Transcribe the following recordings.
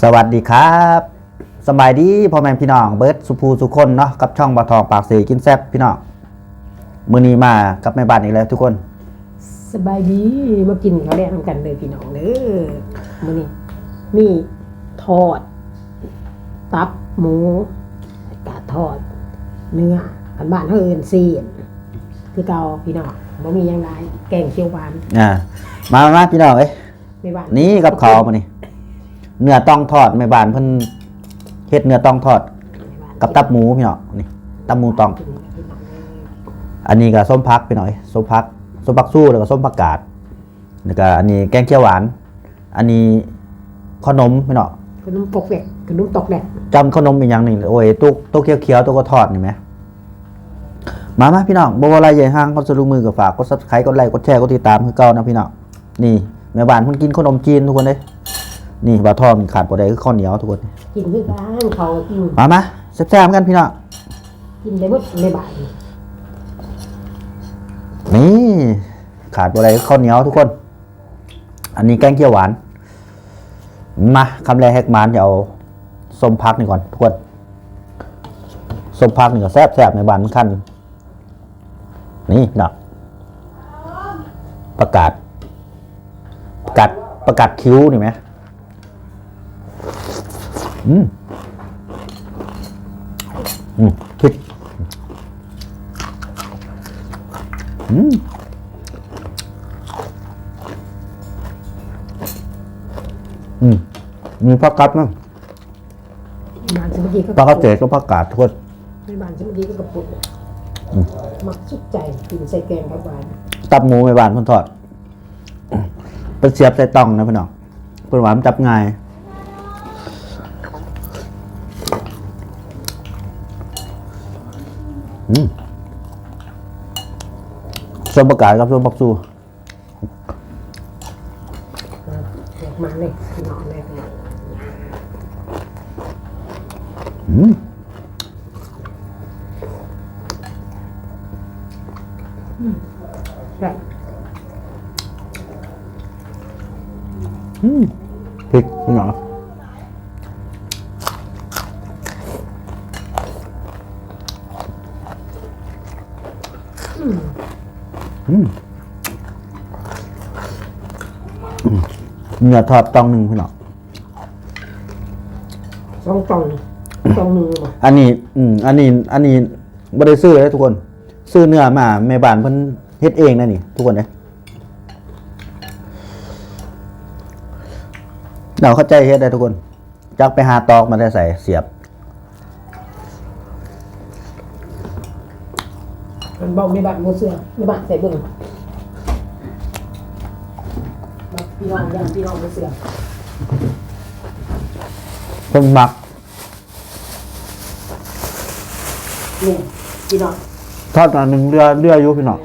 สวัสดีครับสบายดีพ่อแม่พี่น้องเบิร์ดสุภูสุคนเนาะกับช่องบะทองปากเสกินแซบพี่น้องมือนี้มากับแม่บ้านอีกแล้วทุกคนสบายดีมากินข้าวแดงกันเลยพี่น้องเด้อมื้อนี้มีทอด ตับหมูกาทอด เนื้ออันบ้านเฮาเอิ้นซีนคือเก่าพี่น้องบ่มีหยังหลายแกงเขียวหวานอ่ามามาพี่น้องเอ้ยในบ้านนี่กับเขาวมานี่ เนื้อต้องทอดแม่บ้านเพิ่นเฮ็ดเนื้อต้องทอด กับตับหมูพี่น้องนี่ตับหมูต้องกินกับพี่น้องเด้ออันนี้ก็ส้มพักพี่น้อยส้มพักส้มพักสู้แล้วก็ส้มผักกาดแล้วก็อันนี้แกงเขียวหวาน อันนี้ขนมพี่น้องขนมปกแดกขนมตกแดกจำขนมอีกอย่างหนึ่งโอ้ยตุ๊กตุ๊กเขียวๆตุ๊กก็ทอดนี่ไหมมามาพี่น้องบวอะไรใหญ่ห้างก็สรุมือกับฝากกดซับสไครต์กดไลค์กดแชร์กดติดตามคือเก่านะพี่น้องนี่แม่บ้านเพิ่นกินขนมจีนทุกคนเลย นี่บาทองขาดบ่ได้คือข้าวเหนียวทุกคน กินคือกันเขากินมามาแซ่บๆกันพี่น้องกินได้หมดในบ้านนี่ขาดบ่ได้คือข้าวเหนียวทุกคน อันนี้แกงเขียวหวาน มาคำแรกแฮกมานเดี๋ยวเอาส้มพักนี่ก่อนทุกคนส้มพักนี่ก็แซ่บๆในบ้านมันคันนี่เนาะประกาศ ประกาศประกาศคิ้วนี่ไหม อืมอืมพริกอืมอืมมีผักกัดมั้งบ้านสมัยกี้ก็ปลากระเจดก็ผักกาดทุกคนในบ้านสมัยกี้ก็กระปุกมักสุดใจกินใส่แกงกับหวานตับหมูในบ้านเพ่นทอดเป็นเสียบใส่ตองนะพี่น้องเพิ่นหวานจับง่าย ส้มประกาศกับส้มปักซูเด็กมาเลยพี่น้องเลยพี่น้องอืมใช่อืมพริกพี่น้องอืมอืม เนื้อทอดตองหนึ่งพี่น้องสองกล่องกล่องหนึ่งบ่อันนี้ อืม อันนี้ อันนี้บ่ได้ซื้อเลยทุกคน ซื้อเนื้อมาแม่บ้านเพิ่นเฮ็ดเองนะนี่ ทุกคนเด้เราเข้าใจเฮ็ดได้ทุกคนจักไปหาตอกมาได้ใส่เสียบ มันบอกไม่บาดโมเสือไม่บาดใส่เบิ่งบักพี่น้องย่างพี่น้องโมเสือเพิ่นมักนี่พี่น้องทอดอันหนึงเรือเรืออยู่พี่น้อง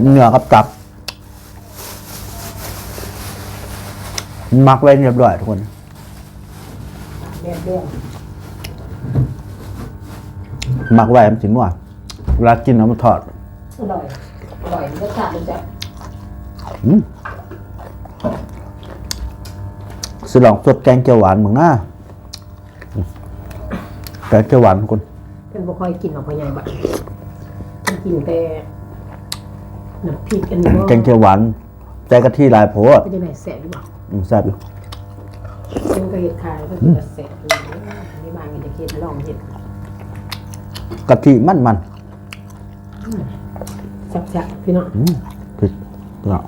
เนื้อกับตับมักไว้เรียบร้อยทุกคนแดดเดือ ดมักไว้มันสินัวเวลากินแล้วมันทอดอร่อย อร่อยรสชาติมันจะอืมสิลองสดแกงเขียวหวานมึงนะอืมแกงเขียวหวานทุกคนเป็นบ่ค่อยกินหรอกพ่อใหญ่บัดมันกินแต่น้ำพริกอันนี้แกงเขียวหวานใจกะทิหลายโพดไม่ได้ไหนแสบหรือเปล่าอืมแซ่บอยู่ซึ่งก็เห็ดขายก็คือแสบอยู่ในบ้านก็จะเห็ดลองเห็ด กะทิมันมันสับๆพี่น้องอืมพริกเนาะ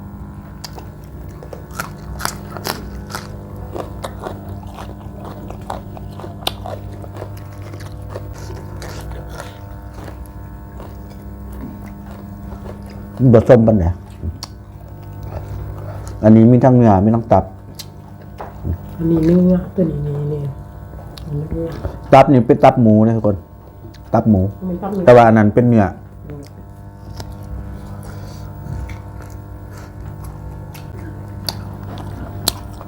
มันบดส้มปันเนี่ยอันนี้มีทั้งเนื้อมีทั้งตับ อันนี้เนื้อตัวนี้นี่นี่อันนี้เนื้อตับนี่เป็นตับหมูนะทุกคน ตับหมูไม่ต้องแต่ว่าอันนั้นเป็นเนื้อ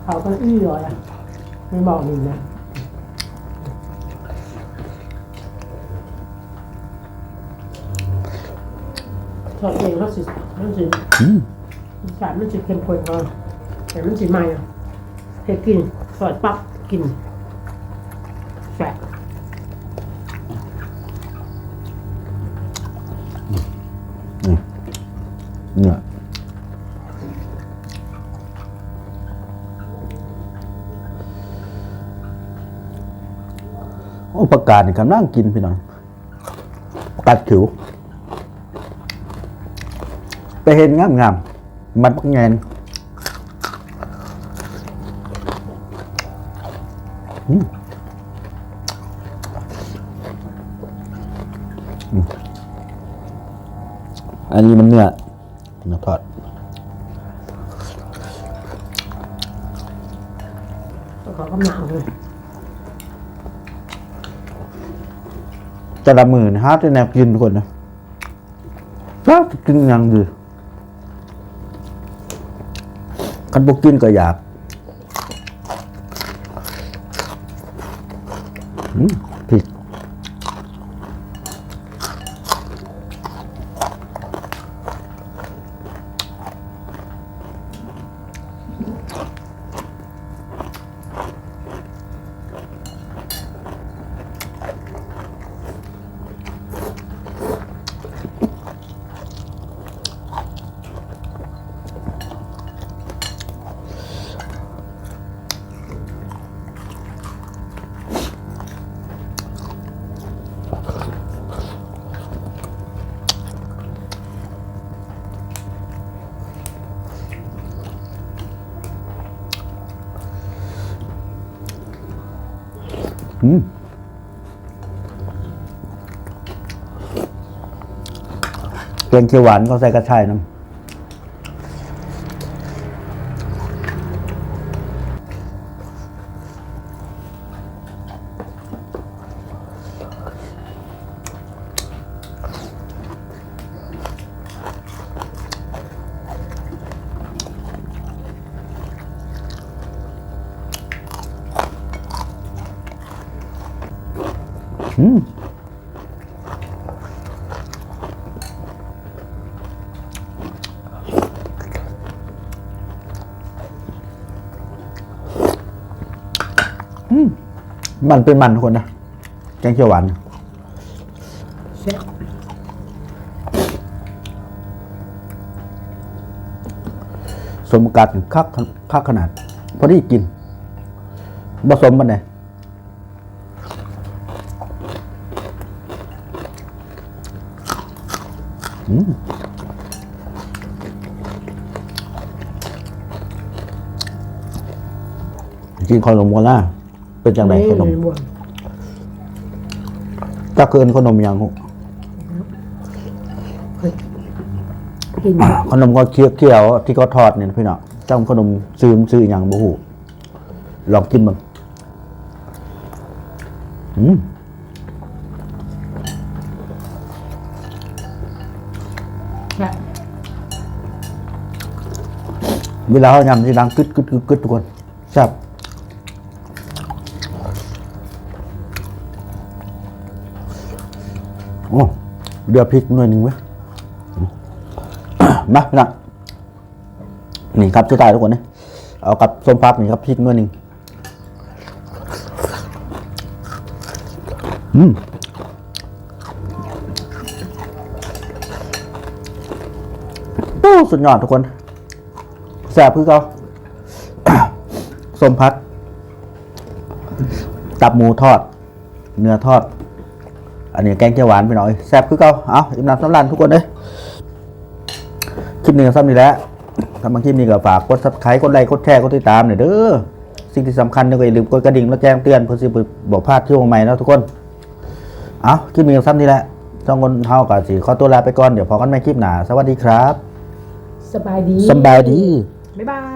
เขาก็อื้อเลยอะไม่บอกนี่นะทอดเองเขาสิมันสิอืมสารมันสิเข้มข้นกว่าแต่มันสิใหม่อะเฮ็ดกินสอดปั๊บกินแซ่บ เนี่ย โอ้ประกาศนี่กำลังกินพี่น้องประกาศขิว ไปเห็นงามงามๆมันปักแงนอันนี้มันเนื้อ เนื้อทอดแล้วเขาก็หนาวเลยแต่ละมือนะฮะที่แนบกินทุกคนนะถ้ากินอยังดีคันบกินก็อยาก อืมผิด อืมแกงเขียวหวานก็ใส่กระชายน้ำ มันเป็นมันทุกคนนะ แกงเขียวหวานสมกัดคักคักขนาด พอดีกินผสมมันเลยอืม กินขนมโมล่าเป็นจังไรขนมบวมถ้าเกินขนมยังเฮ้ยกินขนมก็เคี้ยวเคี้ยวๆที่เขาทอดเนี่ยนะพี่เนาะจำขนมซื้อมซื้ออย่างบูหูลองกินบ้างอืม เวลาเขายำที่ดังกึดกึดกึดกึดทุกคนแซ่บโอ้เดือพริกหน่วยหนึ่งเว้ยมาพี่น้องนี่ครับสุดท้ายทุกคนเนี่ยเอากับส้มพักนี่ครับพริกหน่วยหนึ่งอืมโอ้สุดยอดทุกคน แซ่บคือเขาส้มพัดตับหมูทอด เนื้อทอด อันนี้แกงเขียวหวานไปหน่อยแซ่บคือเขาเอาอิ่มน้ำสำรันทุกคนเลยคลิปนี้ก็ซ้ำนี่แหละถ้าบางคลิปนี้ก็ฝากกดซับสไครต์กดไลค์กดแชร์กดติดตามหน่อยเด้อสิ่งที่สำคัญก็อย่าลืมกดกระดิ่งแล้วแจ้งเตือนเพื่อสิบบอกพลาดที่วงใหม่นะทุกคนเอาคลิปนี้ก็ซ้ำนี่แหละจ้องคนเท่ากับสีขอตัวลาไปก่อน เดี๋ยวพอกันใหม่คลิปหน้า สวัสดีครับ สบายดีสำบายดี บ๊ายบาย